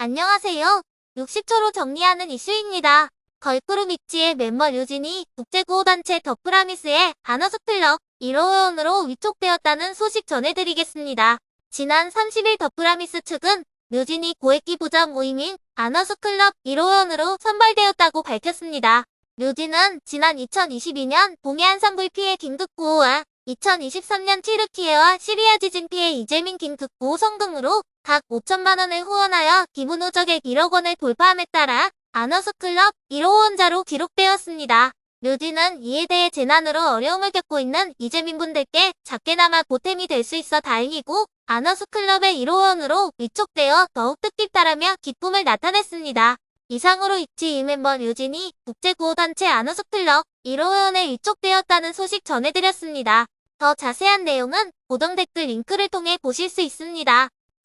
안녕하세요. 60초로 정리하는 이슈입니다. 걸그룹 입지의 멤버 류진이 국제구호단체 더프라미스의 클럽 1호 회원으로 위촉되었다는 소식 전해드리겠습니다. 지난 30일 더프라미스 측은 류진이 고액기 부자 모임인 아너스 클럽 1호 회원으로 선발되었다고 밝혔습니다. 류진은 지난 2022년 동해안 산불 피해 긴급구호와 2023년 티르키예와 시리아 지진 피해 이재민 긴급구호 성금으로 각 5천만 원을 후원하여 기부 누적액 1억 원을 돌파함에 따라 아너스 클럽 1호 후원자로 기록되었습니다. 류진은 이에 대해 재난으로 어려움을 겪고 있는 이재민 분들께 작게나마 보탬이 될 수 있어 다행이고 아너스 클럽의 1호 후원으로 위촉되어 더욱 뜻깊다라며 기쁨을 나타냈습니다. 이상으로 입지 2멤버 류진이 국제구호단체 아너스 클럽 1호 회원에 위촉되었다는 소식 전해드렸습니다. 더 자세한 내용은 고정 댓글 링크를 통해 보실 수 있습니다.